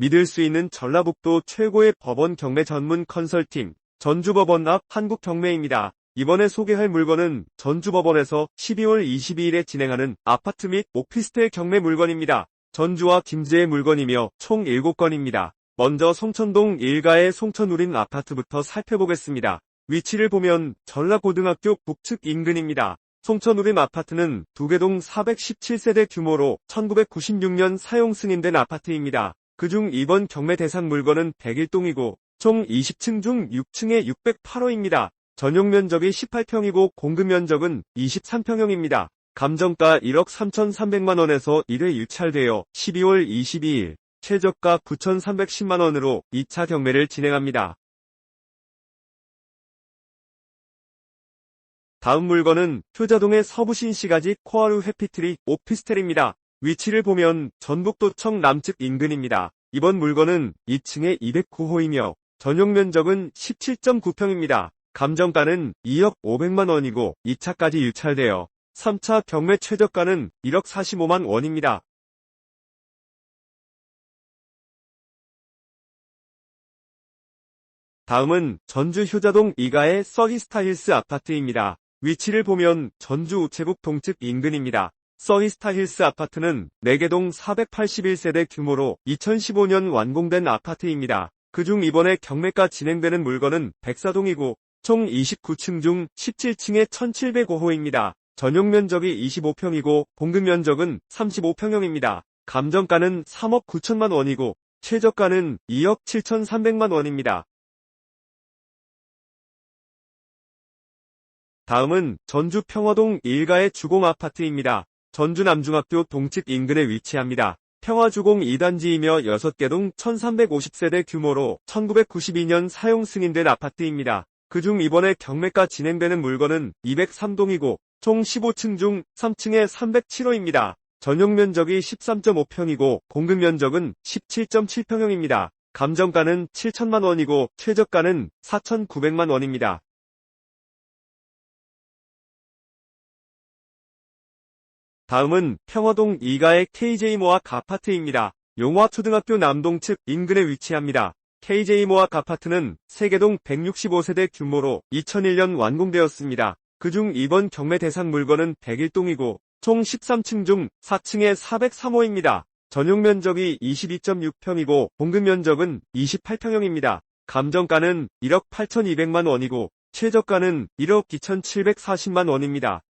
믿을 수 있는 전라북도 최고의 법원 경매 전문 컨설팅 전주법원 앞 한국경매입니다. 이번에 소개할 물건은 전주법원에서 12월 22일에 진행하는 아파트 및 오피스텔 경매 물건입니다. 전주와 김제의 물건이며 총 7건입니다. 먼저 송천동 1가의 송천우린 아파트부터 살펴보겠습니다. 위치를 보면 전라고등학교 북측 인근입니다. 송천우림 아파트는 두개동 417세대 규모로 1996년 사용 승인된 아파트입니다. 그중 이번 경매 대상 물건은 101동이고 총 20층 중 6층에 608호입니다. 전용 면적이 18평이고 공급 면적은 23평형입니다. 감정가 1억 3,300만원에서 1회 유찰되어 12월 22일 최저가 9,310만원으로 2차 경매를 진행합니다. 다음 물건은 효자동의 서부신시가지 코아루 해피트리 오피스텔입니다. 위치를 보면 전북도청 남측 인근입니다. 이번 물건은 2층에 209호이며 전용 면적은 17.9평입니다. 감정가는 2억 500만 원이고 2차까지 유찰되어 3차 경매 최저가는 1억 45만 원입니다. 다음은 전주 효자동 2가의 서히스타힐스 아파트입니다. 위치를 보면 전주 우체국 동측 인근입니다. 서히스타힐스 아파트는 4개동 481세대 규모로 2015년 완공된 아파트입니다. 그중 이번에 경매가 진행되는 물건은 백사동이고 총 29층 중 17층에 1705호입니다. 전용 면적이 25평이고 공급 면적은 35평형입니다. 감정가는 3억 9천만 원이고 최저가는 2억 7천3백만 원입니다. 다음은 전주 평화동 1가의 주공 아파트입니다. 전주 남중학교 동측 인근에 위치합니다. 평화주공 2단지이며 6개 동 1350세대 규모로 1992년 사용 승인된 아파트입니다. 그중 이번에 경매가 진행되는 물건은 203동이고 총 15층 중 3층에 307호입니다. 전용 면적이 13.5평이고 공급 면적은 17.7평형입니다. 감정가는 7천만 원이고 최저가는 4,900만 원입니다. 다음은 평화동 2가의 KJ모학 아파트입니다. 용화초등학교 남동 측 인근에 위치합니다. KJ모학 아파트는 세계동 165세대 규모로 2001년 완공되었습니다. 그중 이번 경매 대상 물건은 101동이고 총 13층 중 4층에 403호입니다. 전용 면적이 22.6평이고 공급 면적은 28평형입니다. 감정가는 1억 8,200만 원이고 최저가는 1억 2,740만 원입니다.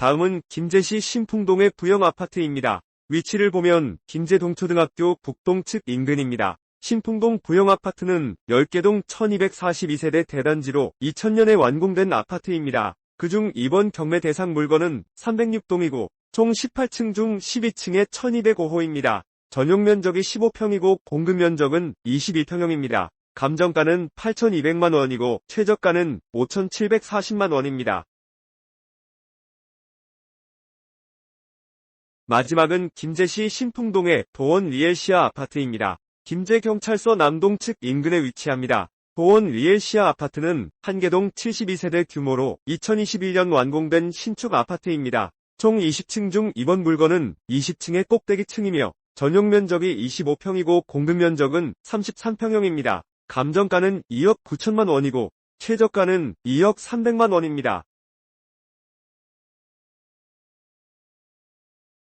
다음은 김제시 신풍동의 부영 아파트입니다. 위치를 보면 김제동초등학교 북동 측 인근입니다. 신풍동 부영 아파트는 10개동 1242세대 대단지로 2000년에 완공된 아파트입니다. 그중 이번 경매 대상 물건은 306동이고 총 18층 중 12층에 1205호입니다. 전용 면적이 15평이고 공급 면적은 22평형입니다. 감정가는 8,200만 원이고 최저가는 5,740만 원입니다. 마지막은 김제시 신풍동의 도원 리엘시아 아파트입니다. 김제경찰서 남동 측 인근에 위치합니다. 도원 리엘시아 아파트는 한개동 72세대 규모로 2021년 완공된 신축 아파트입니다. 총 20층 중 이번 물건은 20층의 꼭대기 층이며 전용 면적이 25평이고 공급 면적은 33평형입니다. 감정가는 2억 9천만 원이고 최저가는 2억 300만 원입니다.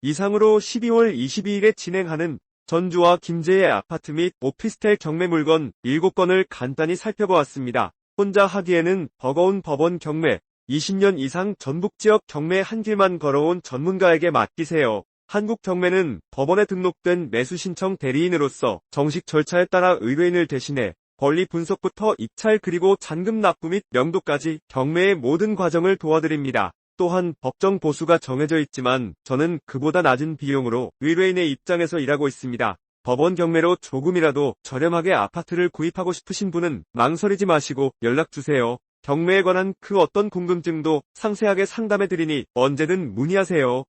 이상으로 12월 22일에 진행하는 전주와 김제의 아파트 및 오피스텔 경매 물건 7건을 간단히 살펴보았습니다. 혼자 하기에는 버거운 법원 경매, 20년 이상 전북 지역 경매 한 길만 걸어온 전문가에게 맡기세요. 한국 경매는 법원에 등록된 매수 신청 대리인으로서 정식 절차에 따라 의뢰인을 대신해 권리 분석부터 입찰 그리고 잔금 납부 및 명도까지 경매의 모든 과정을 도와드립니다. 또한 법정 보수가 정해져 있지만 저는 그보다 낮은 비용으로 의뢰인의 입장에서 일하고 있습니다. 법원 경매로 조금이라도 저렴하게 아파트를 구입하고 싶으신 분은 망설이지 마시고 연락주세요. 경매에 관한 그 어떤 궁금증도 상세하게 상담해드리니 언제든 문의하세요.